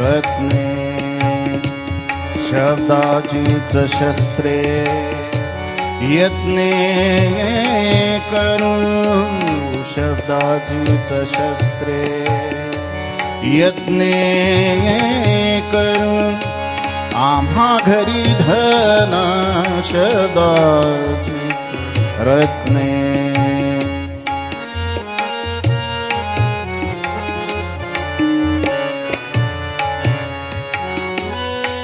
रत्ने शब्दाचीच शस्त्रे यत्ने करू शब्दाचीच शस्त्रे यत्ने करू आम्हा घरी धन शब्दाचीच रत्ने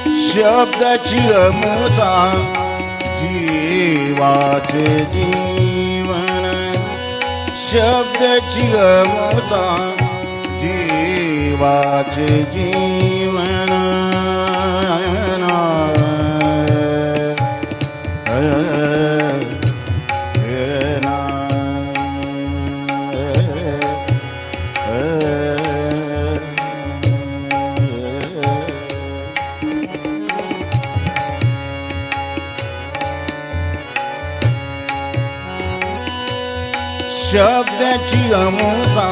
शब्दाची अमुचा जीवाचे जीवन. शब्दाची अमुचा जीवाचे जीवन. शब्दाची अमोचा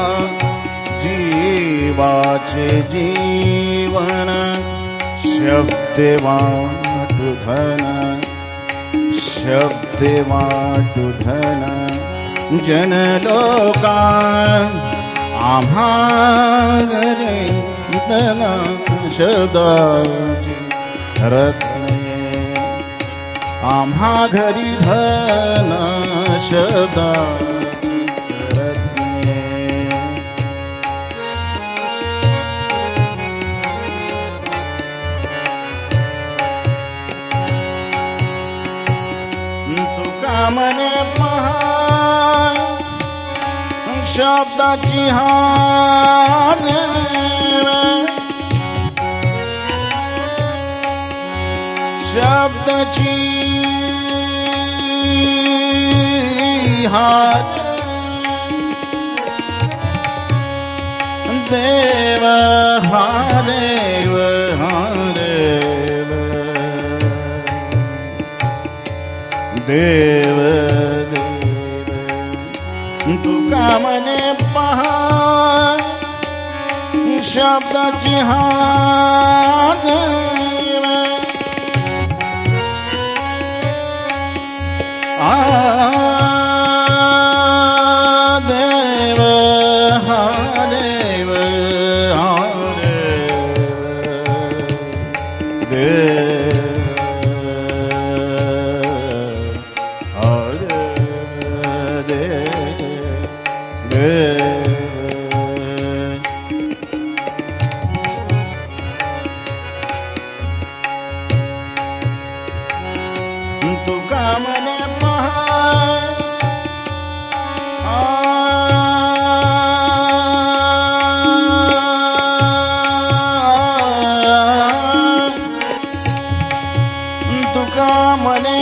जीवाचे जीवन शब्द वाटु धन शब्दे वाटु धन जनलोका आम्हा घरे शब्दाची रत्ने आम्हा घरी धन शब्दा तुका मने पहा शब्दाची हात शब्दाची हात देव हा देव देव देव तुका मने पहा शब्दाची हा तुका मने पहा। तुका मने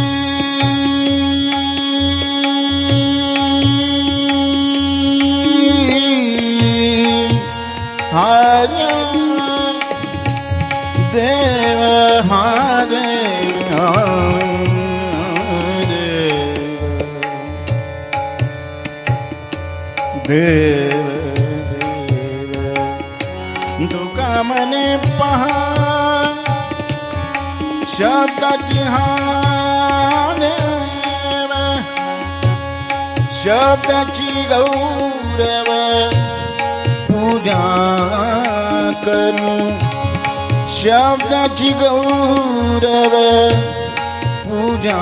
देव हा देव हा देव देव देव तुका मने पहा शब्दाची हा देव शब्दाची गौरव पूजा करू शब्दाची गौरव पूजा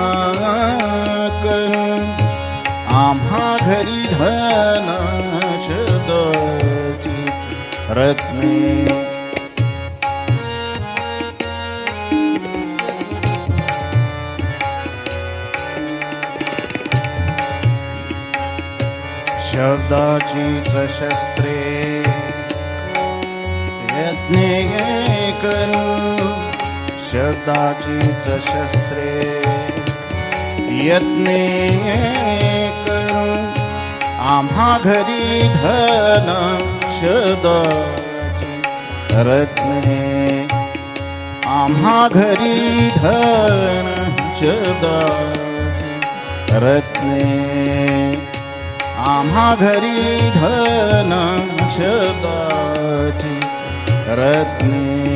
करू आम्हा घरी धन शब्दाची रत्ने। शब्दाचीच शस्त्रे यज्ञे करू शब्दाचीच शस्त्रे यज्ञे करू आम्हा घरी धन शब्दाची रत्ने। आम्हा घरी धन शब्दाची रत्ने। आम्हा घरी धन शब्दाची रत्ने